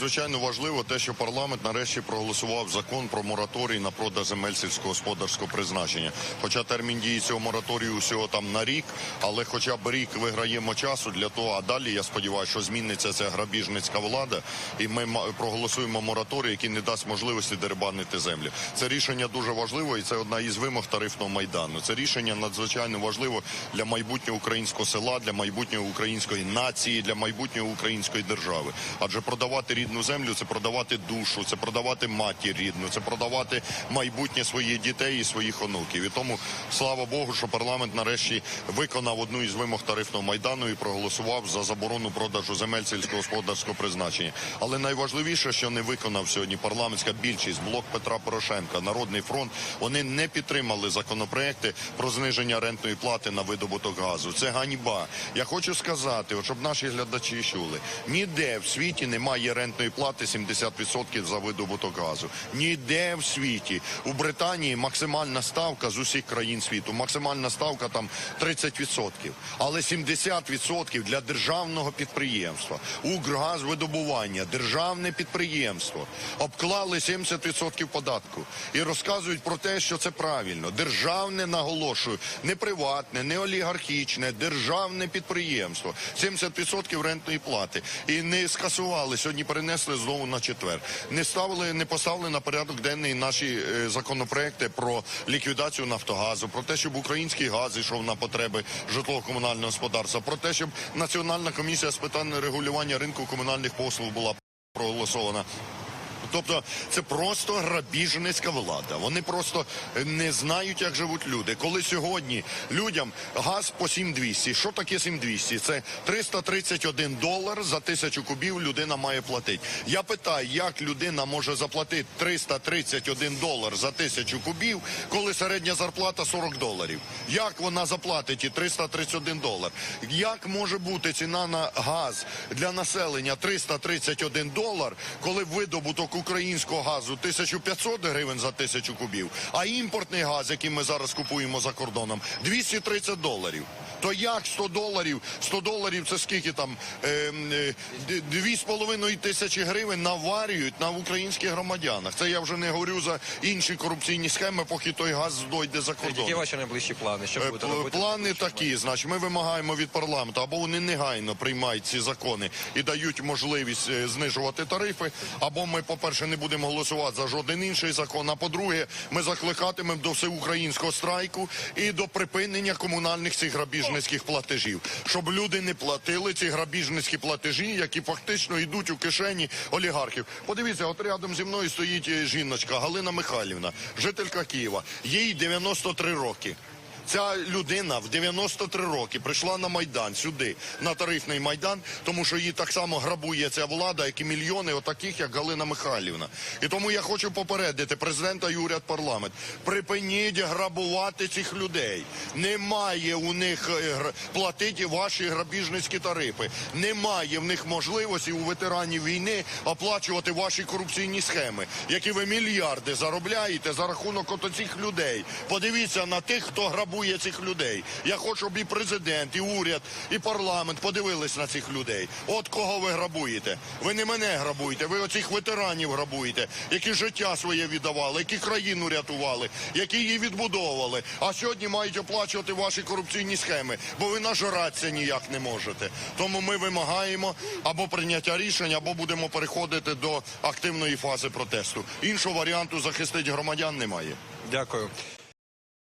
надзвичайно важливо те, що парламент нарешті проголосував закон про мораторій на продаж земель сільськогосподарського призначення. Хоча термін дії цього мораторію всього там на рік, але хоча б рік виграємо часу для того, а далі я сподіваюся, що зміниться ця грабіжницька влада, і ми проголосуємо мораторій, який не дасть можливості дерибанити землю. Це рішення дуже важливо, і це одна із вимог тарифного майдану. Це рішення надзвичайно важливо для майбутнього українського села, для майбутнього української нації, для майбутнього української держави. Адже продавати рідну землю це продавати душу, це продавати матір рідну, це продавати майбутнє своїх дітей і своїх онуків. І тому слава Богу, що парламент нарешті виконав одну із вимог тарифного майдану і проголосував за заборону продажу земель сільськогосподарського призначення. Але найважливіше, що не виконав сьогодні парламентська більшість, блок Петра Порошенка, Народний фронт, вони не підтримали законопроекти про зниження рентної плати на видобуток газу. Це ганьба. Я хочу сказати, щоб наші глядачі чули, ніде в світі немає рентної плати 70% за видобуток газу. Ніде в світі. У Британії максимальна ставка з усіх країн світу. Максимальна ставка там 30%. Але 70% для державного підприємства. Укргазвидобування, державне підприємство. Обклали 70% податку. І розказують про те, що це правильно. Державне, наголошую, не приватне, не олігархічне, державне підприємство. 70% рентної плати. І не скасували, сьогодні перенесли знову на четвер. Не ставили, не поставили на порядок денний наші е, законопроекти про ліквідацію Нафтогазу, про те, щоб український газ йшов на потреби житлово-комунального господарства, про те, щоб Національна комісія з питань регулювання ринку комунальних послуг була проголосована. Тобто це просто грабіжницька влада. Вони просто не знають, як живуть люди. Коли сьогодні людям газ по 7200, що таке 7200? Це 331 долар за тисячу кубів людина має платити. Я питаю, як людина може заплатити 331 долар за тисячу кубів, коли середня зарплата 40 доларів? Як вона заплатить і 331 долар? Як може бути ціна на газ для населення 331 долар, коли видобуток українського газу 1500 гривень за тисячу кубів, а імпортний газ, який ми зараз купуємо за кордоном, 230 доларів. То як 100 доларів? 100 доларів це скільки там? Ем, е, тисячі гривень наварюють на українських громадянах. Це я вже не говорю за інші корупційні схеми, поки той газ дойде за кордон. Які ваші найближчі плани? Що Е, будете робити? Плани такі, значить, ми вимагаємо від парламенту, або вони негайно приймають ці закони і дають можливість е, знижувати тарифи, або ми, по-перше, не будемо голосувати за жоден інший закон. А по-друге, ми закликатимемо до всеукраїнського страйку і до припинення комунальних цих грабіжницьких платежів, щоб люди не платили ці грабіжницькі платежі, які фактично йдуть у кишені олігархів. Подивіться, от рядом зі мною стоїть е, жіночка Галина Михайлівна, жителька Києва. Їй 93 роки. Ця людина в 93 роки прийшла на Майдан сюди, на тарифний майдан, тому що її так само грабує ця влада, як і мільйони отаких, як Галина Михайлівна. І тому я хочу попередити президента і уряд парламент. Припиніть грабувати цих людей. Немає у них е, платити ваші грабіжницькі тарифи. Немає в них можливості у ветеранів війни оплачувати ваші корупційні схеми, які ви мільярди заробляєте за рахунок ото цих людей. Подивіться на тих, хто грабує цих людей. Я хочу, щоб і президент, і уряд, і парламент подивились на цих людей. От кого ви грабуєте? Ви не мене грабуєте, ви оцих ветеранів грабуєте, які життя своє віддавали, які країну рятували, які її відбудовували. А сьогодні мають оплачувати ваші корупційні схеми, бо ви нажиратися ніяк не можете. Тому ми вимагаємо або прийняття рішення, або будемо переходити до активної фази протесту. Іншого варіанту захистити громадян немає. Дякую.